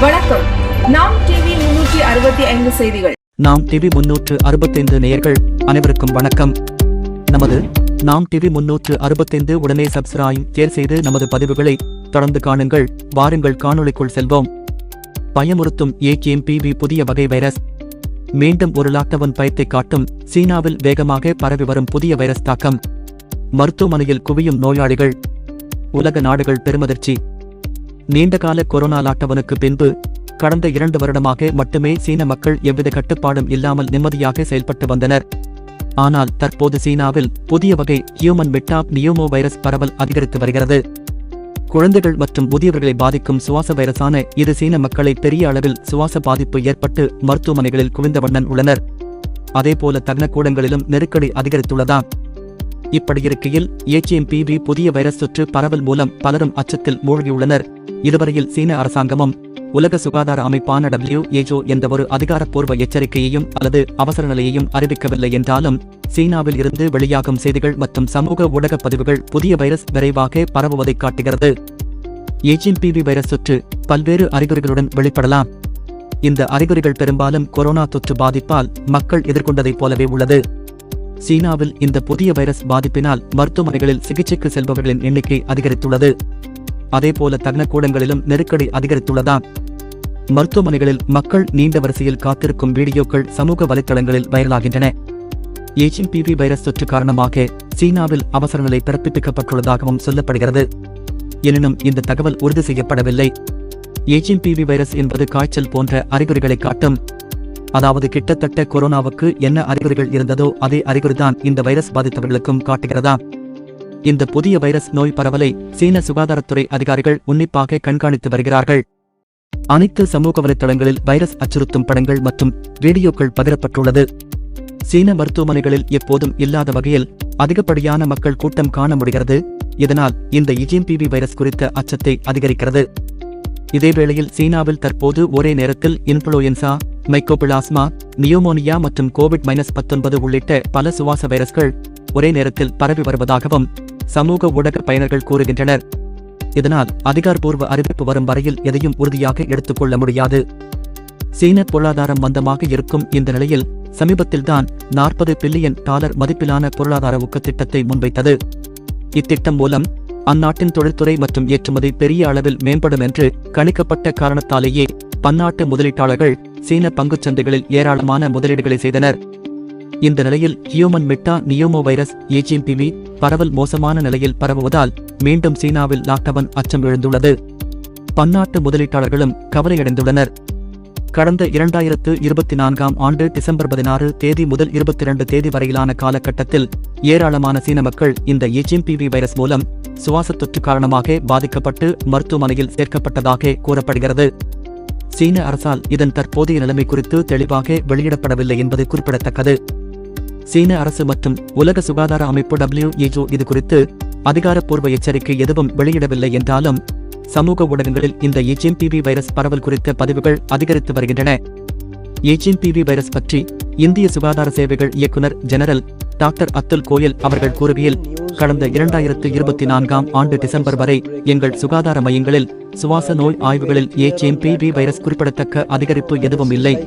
வணக்கம். நாம் டிவி முன்னூற்றி அறுபத்தி ஐந்து செய்திகள். நாம் டிவி முன்னூற்று அறுபத்தைந்து நேயர்கள் அனைவருக்கும் வணக்கம். நமது நாம் டிவி முன்னூற்று அறுபத்தைந்து உடனே சப்ஸ்கிரைப் தேர் செய்து நமது பதிவுகளை தொடர்ந்து காணுங்கள். வாருங்கள் காணொளிக்குள் செல்வோம். பயமுறுத்தும் ஏகேஎம்பிவி புதிய வகை வைரஸ். மீண்டும் ஒரு லாக்டவுன் பயத்தை காட்டும் சீனாவில் வேகமாக பரவி வரும் புதிய வைரஸ் தாக்கம். மருத்துவமனையில் குவியும் நோயாளிகள். உலக நாடுகள் பெருமதிர்ச்சி. நீண்டகால கொரோனா லாக்டவுனுக்கு பின்பு கடந்த இரண்டு வருடமாக மட்டுமே சீன மக்கள் எவ்வித கட்டுப்பாடும் இல்லாமல் நிம்மதியாக செயல்பட்டு வந்தனர். ஆனால் தற்போது சீனாவில் புதிய வகை ஹியூமன் மிட்டாப் நியோமோ வைரஸ் பரவல் அதிகரித்து வருகிறது. குழந்தைகள் மற்றும் புதியவர்களை பாதிக்கும் சுவாச வைரஸான இது சீன மக்களை பெரிய அளவில் சுவாச பாதிப்பு ஏற்பட்டு மருத்துவமனைகளில் குவிந்த வண்ணன் உள்ளனர். அதேபோல தகனக்கூடங்களிலும் நெருக்கடி அதிகரித்துள்ளதா இப்படியிருக்கையில் ஏச்சிஎம்பிவி புதிய வைரஸ் தொற்று பரவல் மூலம் பலரும் அச்சத்தில் மூழ்கியுள்ளனர். இதுவரையில் சீன அரசாங்கமும் உலக சுகாதார அமைப்பான ஏஜோ என்ற ஒரு அதிகாரப்பூர்வ எச்சரிக்கையையும் அல்லது அவசர நிலையையும் அறிவிக்கவில்லை என்றாலும் சீனாவில் இருந்து வெளியாகும் செய்திகள் மற்றும் சமூக ஊடகப் பதிவுகள் புதிய வைரஸ் விரைவாக பரவுவதை காட்டுகிறது. ஏச்சிஎம்பிவி வைரஸ் தொற்று பல்வேறு அறிகுறிகளுடன் வெளிப்படலாம். இந்த அறிகுறிகள் பெரும்பாலும் கொரோனா தொற்று பாதிப்பால் மக்கள் எதிர்கொண்டதைப் போலவே உள்ளது. சீனாவில் இந்த புதிய வைரஸ் பாதிப்பினால் மருத்துவமனைகளில் சிகிச்சைக்கு செல்பவர்களின் எண்ணிக்கை அதிகரித்துள்ளது. அதேபோல தகனக்கூடங்களிலும் நெருக்கடி அதிகரித்துள்ளதா? மருத்துவமனைகளில் மக்கள் நீண்ட வரிசையில் காத்திருக்கும் வீடியோக்கள் சமூக வலைத்தளங்களில் வைரலாகின்றன. ஏச்சிம்பிவி வைரஸ் தொற்று காரணமாக சீனாவில் அவசர நிலை பிறப்பிக்கப்பட்டுள்ளதாகவும் சொல்லப்படுகிறது. எனினும் இந்த தகவல் உறுதி செய்யப்படவில்லை. ஏச்சிம்பிவி வைரஸ் என்பது காய்ச்சல் போன்ற அறிகுறிகளை காட்டும். அதாவது கிட்டத்தட்ட கொரோனாவுக்கு என்ன அறிகுறிகள் இருந்ததோ அதே அறிகுறிதான் இந்த வைரஸ் பாதித்தவர்களுக்கும் காட்டுகிறதா? இந்த புதிய வைரஸ் நோய் பரவலை சீன சுகாதாரத்துறை அதிகாரிகள் உன்னிப்பாக கண்காணித்து வருகிறார்கள். அனைத்து சமூக வலைத்தளங்களில் வைரஸ் அச்சுறுத்தும் படங்கள் மற்றும் வீடியோக்கள் பகிரப்பட்டுள்ளது. சீன மருத்துவமனைகளில் எப்போதும் இல்லாத வகையில் அதிகப்படியான மக்கள் கூட்டம் காண முடிகிறது. இதனால் இந்த இஜிஎம்பிவி வைரஸ் குறித்த அச்சத்தை அதிகரிக்கிறது. இதேவேளையில் சீனாவில் தற்போது ஒரே நேரத்தில் இன்ஃபுளுயன்சா மைக்கோபிளாஸ்மா நியோமோனியா மற்றும் கோவிட் மைனஸ் பத்தொன்பது உள்ளிட்ட பல சுவாச வைரஸ்கள் ஒரே நேரத்தில் பரவி வருவதாகவும் சமூக ஊடக பயனர்கள் கூறுகின்றனர். இதனால் அதிகாரப்பூர்வ அறிவிப்பு வரும் வரையில் எதையும் உறுதியாக எடுத்துக்கொள்ள முடியாது. சீன பொருளாதாரம் மந்தமாக இருக்கும் இந்த நிலையில் சமீபத்தில்தான் நாற்பது பில்லியன் டாலர் மதிப்பிலான பொருளாதார ஊக்க திட்டத்தை முன்வைத்தது. இத்திட்டம் மூலம் அந்நாட்டின் தொழில்துறை மற்றும் ஏற்றுமதி பெரிய அளவில் மேம்படும் என்று கணிக்கப்பட்ட காரணத்தாலேயே பன்னாட்டு முதலீட்டாளர்கள் சீன பங்குச் சந்தைகளில் ஏராளமான முதலீடுகளை செய்தனர். இந்த நிலையில் ஹியூமன் மிட்டா நியோமோ வைரஸ் ஏஜிஎம்பிவி பரவல் மோசமான நிலையில் பரவுவதால் மீண்டும் சீனாவில் லாக்டவுன் அச்சம் எழுந்துள்ளது. பன்னாட்டு முதலீட்டாளர்களும் கவலையடைந்துள்ளனர். கடந்த இரண்டாயிரத்து இருபத்தி நான்காம் ஆண்டு டிசம்பர் பதினாறு தேதி முதல் இருபத்தி இரண்டு தேதி வரையிலான காலகட்டத்தில் ஏராளமான சீன மக்கள் இந்த எச்எம்பிவி வைரஸ் மூலம் சுவாச தொற்று காரணமாக பாதிக்கப்பட்டு மருத்துவமனையில் சேர்க்கப்பட்டதாக கூறப்படுகிறது. சீன அரசால் இதன் தற்போதைய நிலைமை குறித்து தெளிவாக வெளியிடப்படவில்லை என்பது குறிப்பிடத்தக்கது. சீன அரசு மற்றும் உலக சுகாதார அமைப்பு WHO இது குறித்து அதிகாரப்பூர்வ எச்சரிக்கை எதுவும் வெளியிடவில்லை என்றாலும் சமூக ஊடகங்களில் இந்த எச்எம்பிவி வைரஸ் பரவல் குறித்த பதிவுகள் அதிகரித்து வருகின்றன. எச்எம்பிவி வைரஸ் பற்றி இந்திய சுகாதார சேவைகள் இயக்குனர் ஜெனரல் டாக்டர் அத்துல் கோயல் அவர்கள் கூறுகையில் கடந்த இரண்டாயிரத்து இருபத்தி நான்காம் ஆண்டு டிசம்பர் வரை எங்கள் சுகாதார மையங்களில் சுவாச நோய் ஆய்வுகளில் ஏச்எம்பிவி வைரஸ் குறிப்பிடத்தக்க அதிகரிப்பு எதுவும் இல்லை.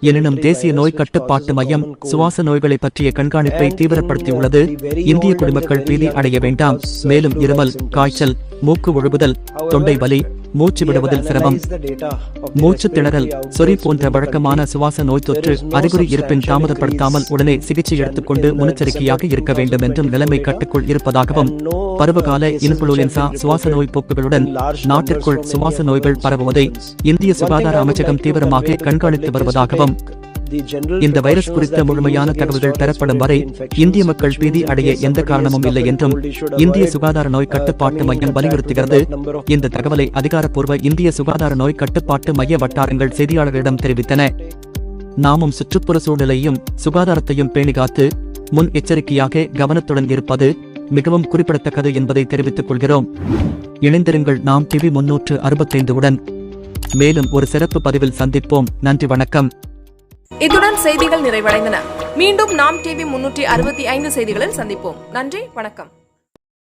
எனினும் தேசிய நோய் கட்டுப்பாட்டு மையம் சுவாச நோய்களை பற்றிய கண்காணிப்பை தீவிரப்படுத்தியுள்ளது. இந்திய குடிமக்கள் பீதி அடைய வேண்டாம். மேலும் இருமல் காய்ச்சல் மூக்கு ஒழுகுதல் தொண்டை வலி மூச்சு விடுவதில் சிரமம். மூச்சு திணறல் சொறி போன்ற வழக்கமான சுவாச நோய் தொற்று அறிகுறி இருப்பின் தாமதப்படுத்தாமல் உடனே சிகிச்சை எடுத்துக்கொண்டு முன்னெச்சரிக்கையாக இருக்க வேண்டும் என்றும் நிலைமை கட்டுக்குள் இருப்பதாகவும் பருவகால இன்ஃபுளுயன்சா சுவாச நோய் போக்குகளுடன் நாட்டு நாட்டிற்குள் சுவாச நோய்கள் பரவுவதை இந்திய சுகாதார அமைச்சகம் தீவிரமாக கண்காணித்து வருவதாகவும் இந்த வைரஸ் குறித்த முழுமையான தகவல்கள் பெறப்படும் வரை இந்திய மக்கள் பீதி அடைய எந்த காரணமும் இல்லை என்றும் இந்திய சுகாதார நோய் கட்டுப்பாட்டு மையம் வலியுறுத்துகிறது. இந்த தகவலை அதிகாரப்பூர்வ இந்திய சுகாதார நோய் கட்டுப்பாட்டு மைய வட்டாரங்கள் செய்தியாளர்களிடம் தெரிவித்தன. நாமும் சுற்றுப்புற சூழ்நிலையும் சுகாதாரத்தையும் பேணிகாத்து முன் எச்சரிக்கையாக கவனத்துடன் இருப்பது மிகவும் குறிப்பிடத்தக்கது என்பதை தெரிவித்துக் கொள்கிறோம். இணைந்திருங்கள். நாம் டிவி முன்னூற்று அறுபத்தைந்து உடன். மேலும் ஒரு சிறப்பு பதிவில் சந்திப்போம். நன்றி வணக்கம். இத்துடன் செய்திகள் நிறைவடைந்தன. மீண்டும் நாம் டிவி முன்னூற்றி அறுபத்தி ஐந்து செய்திகளில் சந்திப்போம். நன்றி வணக்கம்.